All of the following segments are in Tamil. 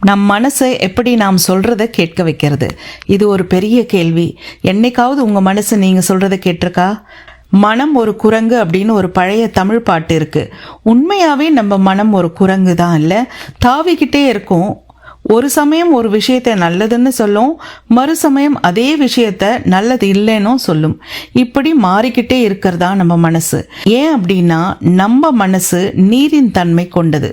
நம் மனசை எப்படி நாம் சொல்கிறத கேட்க வைக்கிறது? இது ஒரு பெரிய கேள்வி. என்னைக்காவது உங்கள் மனசு நீங்கள் சொல்கிறத கேட்டிருக்கா? மனம் ஒரு குரங்கு அப்படின்னு ஒரு பழைய தமிழ் பாட்டு இருக்குது உண்மையாகவே நம்ம மனம் ஒரு குரங்கு தான் இல்லை? தாவிக்கிட்டே இருக்கும். ஒரு சமயம் ஒரு விஷயத்தை நல்லதுன்னு சொல்லும் மறு சமயம் அதே விஷயத்த நல்லது இல்லைன்னும் சொல்லும். இப்படி மாறிக்கிட்டே இருக்கிறதா நம்ம மனசு. ஏன் அப்படின்னா நம்ம மனசு நீரின் தன்மை கொண்டது.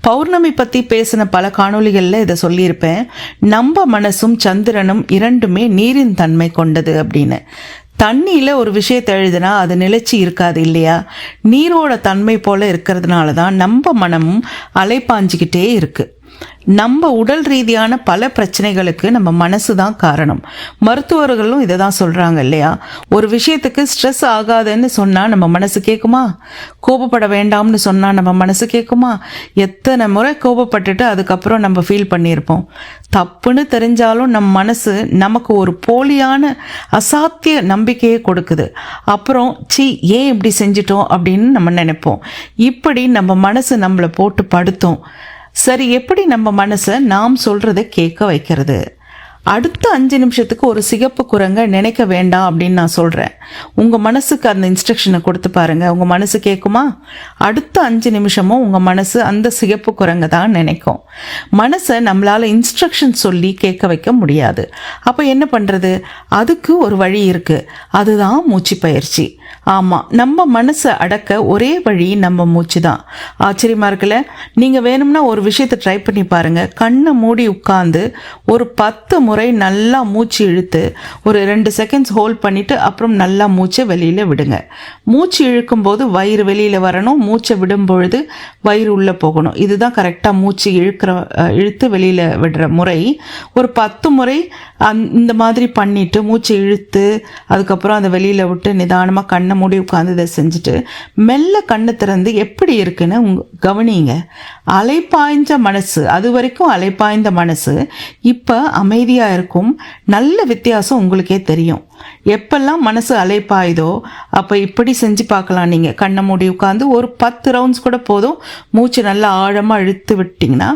பௌர்ணமி பற்றி பேசின பல காணொளிகளில் இதை சொல்லியிருப்பேன். நம்ம மனசும் சந்திரனும் இரண்டுமே நீரின் தன்மை கொண்டது அப்படின்னு. தண்ணியில் ஒரு விஷயத்தை எழுதினா அது நிலைச்சி இருக்காது இல்லையா? நீரோட தன்மை போல இருக்கிறதுனால தான் நம்ம மனமும் அலைப்பாஞ்சிக்கிட்டே இருக்குது நம்ம உடல் ரீதியான பல பிரச்சனைகளுக்கு நம்ம மனசு தான் காரணம். மருத்துவர்களும் இதை தான் சொல்கிறாங்க இல்லையா? ஒரு விஷயத்துக்கு ஸ்ட்ரெஸ் ஆகாதுன்னு சொன்னால் நம்ம மனசு கேட்குமா கோபப்பட வேண்டாம்னு சொன்னால் நம்ம மனசு கேட்குமா எத்தனை முறை கோபப்பட்டுட்டு அதுக்கப்புறம் நம்ம ஃபீல் பண்ணியிருப்போம். தப்புன்னு தெரிஞ்சாலும் நம் மனசு நமக்கு ஒரு போலியான அசாத்திய நம்பிக்கையை கொடுக்குது. அப்புறம் சி ஏன் இப்படி செஞ்சிட்டோம்? அப்படின்னு நம்ம நினைப்போம். இப்படி நம்ம மனசு நம்மளை போட்டு படுத்தோம். சரி எப்படி நம்ம மனசை நாம் சொல்கிறத கேட்க வைக்கிறது? அடுத்த அஞ்சு நிமிஷத்துக்கு ஒரு சிகப்பு குரங்க நினைக்க வேண்டாம் அப்படின்னு நான் சொல்கிறேன் உங்கள் மனசுக்கு அந்த இன்ஸ்ட்ரக்ஷனை கொடுத்து பாருங்கள் உங்கள் மனசு கேட்குமா அடுத்த அஞ்சு நிமிஷமும் உங்கள் மனசு அந்த சிகப்பு குரங்க தான் நினைக்கும். மனசை நம்மளால் இன்ஸ்ட்ரக்ஷன் சொல்லி கேட்க வைக்க முடியாது. அப்போ என்ன பண்ணுறது அதுக்கு ஒரு வழி இருக்குது அதுதான் மூச்சு பயிற்சி. ஆமாம் நம்ம மனசை அடக்க ஒரே வழி நம்ம மூச்சு தான். ஆச்சரியமாக இருக்குல்ல? நீங்கள் வேணும்னா ஒரு விஷயத்தை ட்ரை பண்ணி பாருங்கள் கண்ணை மூடி உட்காந்து ஒரு பத்து முறை நல்லா மூச்சு இழுத்து ஒரு ரெண்டு செகண்ட்ஸ் ஹோல்ட் பண்ணிவிட்டு அப்புறம் நல்லா மூச்சை வெளியில் விடுங்க. மூச்சு இழுக்கும்போது வயிறு வெளியில் வரணும். மூச்சை விடும் பொழுது வயிறு உள்ளே போகணும். இதுதான் கரெக்டாக மூச்சு இழுக்கிற இழுத்து வெளியில் விடுற முறை. ஒரு பத்து முறை அந் இந்த மாதிரி பண்ணிவிட்டு மூச்சை இழுத்து அதுக்கப்புறம் அதை வெளியில் விட்டு நிதானமாக கண்ணை மூடி உட்காந்து இதை செஞ்சுட்டு மெல்ல கண்ணை திறந்து எப்படி இருக்குன்னு உங்க கவனிங்க அலைப்பாய்ஞ்ச மனசு அது வரைக்கும் அலைப்பாய்ந்த மனசு. இப்போ அமைதியாக இருக்கும். நல்ல வித்தியாசம் உங்களுக்கே தெரியும். எப்பெல்லாம் மனசு அலைப்பாயுதோ அப்போ இப்படி செஞ்சு பார்க்கலாம் நீங்கள் கண்ணை மூடி உட்காந்து ஒரு பத்து ரவுண்ட்ஸ் கூட போதும். மூச்சு நல்லா ஆழமாக இழுத்து விட்டிங்கன்னா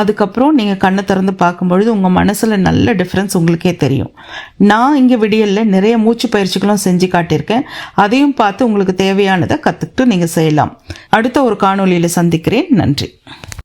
அதுக்கப்புறம் நீங்கள் கண்ணை திறந்து பார்க்கும்பொழுது உங்கள் மனசில் நல்ல டிஃப்ரென்ஸ் உங்களுக்கே தெரியும். நான் இங்கே விடியலில் நிறைய மூச்சு பயிற்சிகளும் செஞ்சு காட்டியிருக்கேன். அதையும் பார்த்து உங்களுக்கு தேவையானதை கற்றுக்கிட்டு நீங்கள் செய்யலாம். அடுத்த ஒரு காணொளியில் சந்திக்கிறேன். நன்றி.